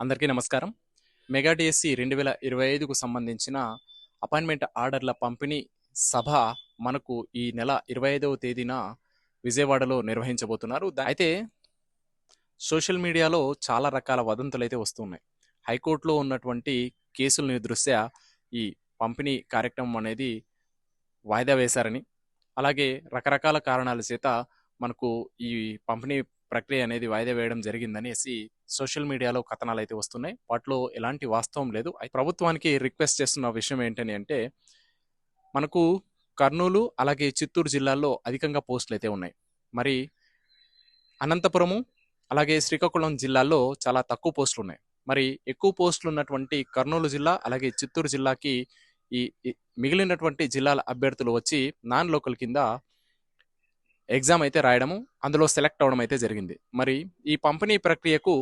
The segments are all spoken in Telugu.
అందరికీ నమస్కారం. మెగా డిఎస్సి రెండు వేల ఇరవై ఐదుకు సంబంధించిన అపాయింట్మెంట్ ఆర్డర్ల పంపిణీ సభ మనకు ఈ నెల ఇరవై ఐదవ తేదీన విజయవాడలో నిర్వహించబోతున్నారు. అయితే సోషల్ మీడియాలో చాలా రకాల వదంతులు అయితే వస్తున్నాయి. హైకోర్టులో ఉన్నటువంటి కేసులని దృష్ట్యా ఈ పంపిణీ కార్యక్రమం అనేది వాయిదా వేశారని అలాగే రకరకాల కారణాల చేత మనకు ఈ పంపిణీ ప్రక్రియ అనేది వాయిదా వేయడం జరిగిందనేసి సోషల్ మీడియాలో కథనాలు అయితే వస్తున్నాయి. వాటిలో ఎలాంటి వాస్తవం లేదు. ప్రభుత్వానికి రిక్వెస్ట్ చేస్తున్న విషయం ఏంటని అంటే మనకు కర్నూలు అలాగే చిత్తూరు జిల్లాల్లో అధికంగా పోస్టులు అయితే ఉన్నాయి. మరి అనంతపురము అలాగే శ్రీకాకుళం జిల్లాల్లో చాలా తక్కువ పోస్టులు ఉన్నాయి. మరి ఎక్కువ పోస్టులు ఉన్నటువంటి కర్నూలు జిల్లా అలాగే చిత్తూరు జిల్లాకి ఈ మిగిలినటువంటి జిల్లాల అభ్యర్థులు వచ్చి నాన్ లోకల్ కింద ఎగ్జామ్ అయితే రాయడము అందులో సెలెక్ట్ అవడం అయితే జరిగింది. మరి ఈ పంపిణీ ప్రక్రియకు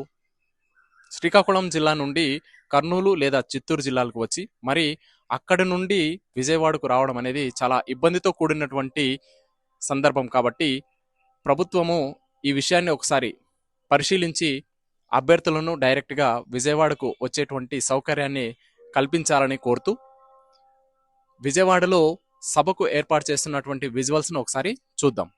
శ్రీకాకుళం జిల్లా నుండి కర్నూలు లేదా చిత్తూరు జిల్లాలకు వచ్చి మరి అక్కడి నుండి విజయవాడకు రావడం అనేది చాలా ఇబ్బందితో కూడినటువంటి సందర్భం కాబట్టి ప్రభుత్వము ఈ విషయాన్ని ఒకసారి పరిశీలించి అభ్యర్థులను డైరెక్ట్గా విజయవాడకు వచ్చేటువంటి సౌకర్యాన్ని కల్పించాలని కోరుతూ విజయవాడలో సభకు ఏర్పాటు చేస్తున్నటువంటి విజువల్స్ను ఒకసారి చూద్దాం.